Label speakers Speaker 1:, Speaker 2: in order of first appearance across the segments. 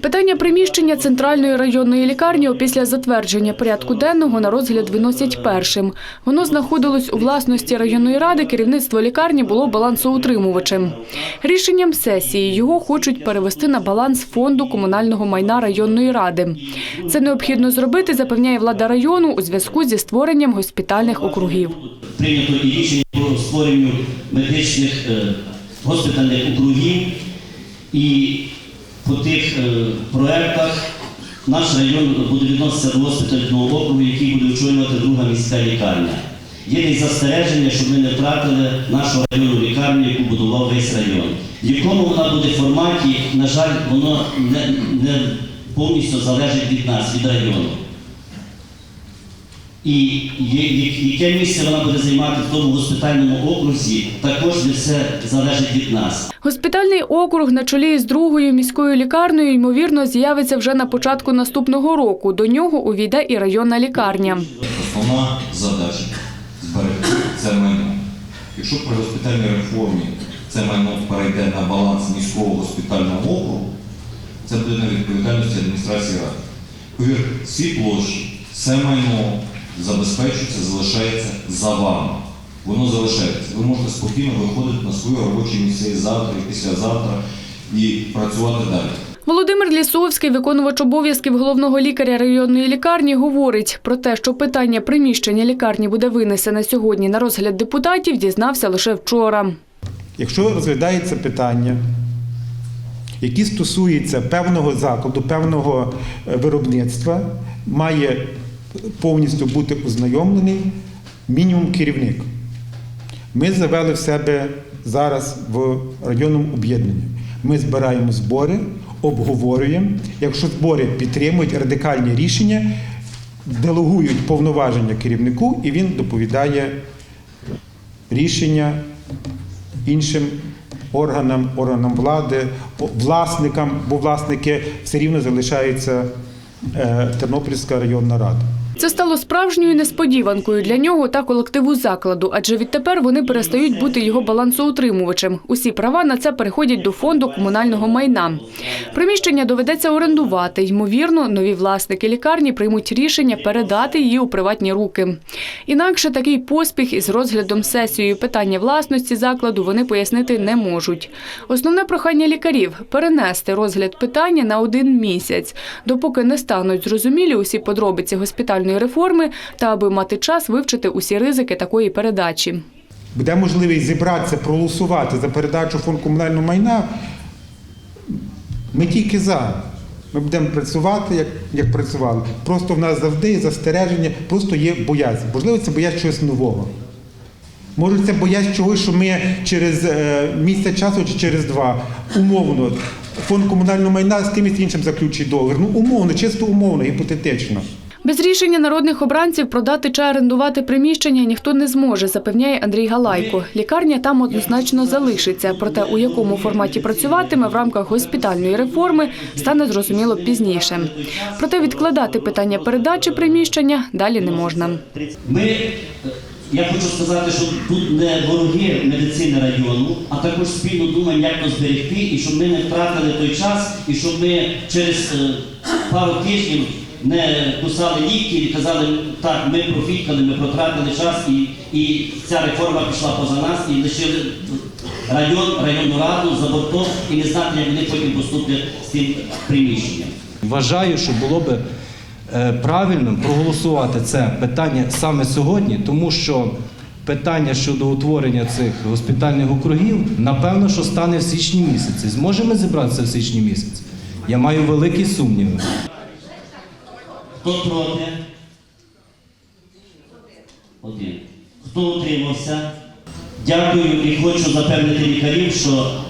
Speaker 1: Питання приміщення центральної районної лікарні після затвердження порядку денного на розгляд виносять першим. Воно знаходилось у власності районної ради. Керівництво лікарні було балансоутримувачем. Рішенням сесії його хочуть перевести на баланс фонду комунального майна районної ради. Це необхідно зробити, запевняє влада району у зв'язку зі створенням госпітальних округів.
Speaker 2: прийнято і рішення про створенню медичних е, госпітальних округів. І по тих е, проєктах наш район буде відноситися до госпітального округу, який буде очолювати друга міська лікарня. Є десь застереження, щоб ми не втратили нашу районну лікарню, яку будував весь район. В якому вона буде форматі, на жаль, воно не, не повністю залежить від нас, від району. І яке місце вона буде займати в тому госпітальному окрузі, також не все залежить від нас.
Speaker 1: Госпітальний округ на чолі з другою міською лікарнею ймовірно з'явиться вже на початку наступного року. До нього увійде і районна лікарня.
Speaker 3: Основна задача зберегти це майно. Якщо при госпітальній реформі це майно перейде на баланс міського госпітального округу, це буде на відповідальності адміністрації ради. Повір, всі площі, все майно забезпечується, залишається за вами. Воно залишається. Ви можете спокійно виходити на свої робочі місця і завтра, і післязавтра і працювати далі.
Speaker 1: Володимир Лісовський, виконувач обов'язків головного лікаря районної лікарні, говорить про те, що питання приміщення лікарні буде винесене сьогодні на розгляд депутатів, дізнався лише вчора.
Speaker 4: Якщо розглядається питання, які стосуються певного закладу, певного е, виробництва, має повністю бути ознайомлений мінімум керівник. Ми завели в себе зараз в районному об'єднанні. Ми збираємо збори, обговорюємо. Якщо збори підтримують радикальні рішення, делегують повноваження керівнику, і він доповідає рішення іншим органам, органам влади, власникам, бо власники все рівно залишаються е, Тернопільська районна рада.
Speaker 1: Це стало справжньою несподіванкою для нього та колективу закладу, адже відтепер вони перестають бути його балансоутримувачем. Усі права на це переходять до фонду комунального майна. Приміщення доведеться орендувати. Ймовірно, нові власники лікарні приймуть рішення передати її у приватні руки. Інакше такий поспіх із розглядом сесією питання власності закладу вони пояснити не можуть. Основне прохання лікарів перенести розгляд питання на один місяць, допоки не стануть зрозумілі усі подробиці госпітальної реформи та аби мати час вивчити усі ризики такої передачі.
Speaker 4: Буде можливість зібратися, проголосувати за передачу фонд комунального майна. Ми тільки за. Ми будемо працювати, як, як працювали. Просто в нас завжди застереження, просто є боязнь. Можливо, це боязнь чогось нового. Може, це боязнь чогось, що ми через е, місяць часу чи через два умовно фонд комунального майна з кимось іншим заключить договір. Ну, умовно, чисто умовно, гіпотетично.
Speaker 1: Без рішення народних обранців продати чи орендувати приміщення ніхто не зможе, запевняє Андрій Галайко. Лікарня там однозначно залишиться. Проте у якому форматі працюватиме в рамках госпітальної реформи стане зрозуміло пізніше. Проте відкладати питання передачі приміщення далі не можна.
Speaker 2: Ми, я хочу сказати, що тут не вороги медицини району, а також спільно думаємо, як то зберегти, і щоб ми не втратили той час, і щоб ми через е, пару тижнів не кусали ліки і казали, так, ми профікали, ми протратили час, і, і ця реформа пішла поза нас, і лишили район, районну раду за бортом, і не знати, як вони потім поступлять з тим приміщенням.
Speaker 5: Вважаю, що було би е, правильним проголосувати це питання саме сьогодні, тому що питання щодо утворення цих госпітальних округів, напевно, що стане в січні місяці. Зможемо зібратися в січні місяці? Я маю великі сумніви.
Speaker 2: Хто проти? Один. Хто утримався? Дякую і хочу запевнити лікарів, що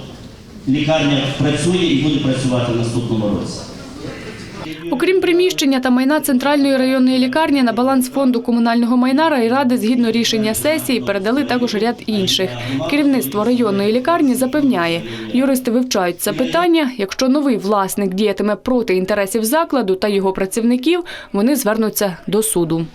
Speaker 2: лікарня працює і буде працювати в наступному році.
Speaker 1: Окрім приміщення та майна центральної районної лікарні на баланс фонду комунального майна райради згідно рішення сесії передали також ряд інших. Керівництво районної лікарні запевняє, юристи вивчають це питання. Якщо новий власник діятиме проти інтересів закладу та його працівників, вони звернуться до суду.